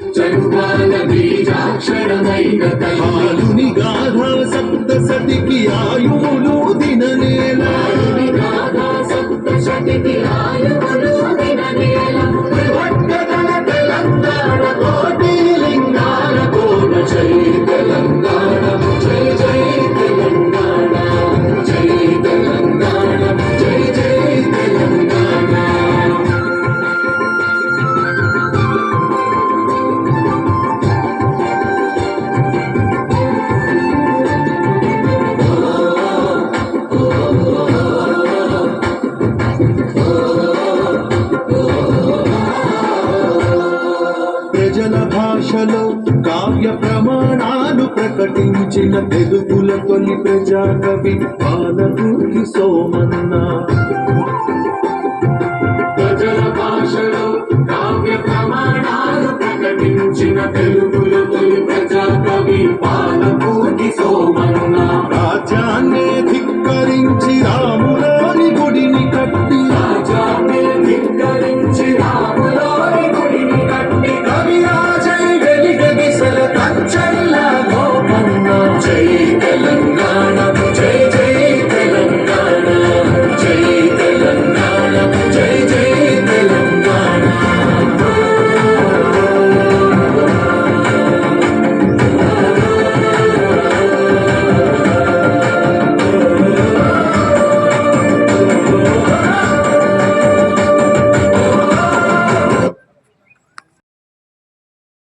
చరువాల బీజాక్షరమైన తల్లి పాలుని గాథ సప్తసతికి ఆయువులు భాషలో కావ్య ప్రమాణాలు ప్రకటించిన తెలుగుల తొలి ప్రజాకవి పాలకూరి సోమన్న. ప్రజల భాషలో కావ్య ప్రమాణాలు ప్రకటించిన తెలుగుల తొలి ప్రజాకవి పాద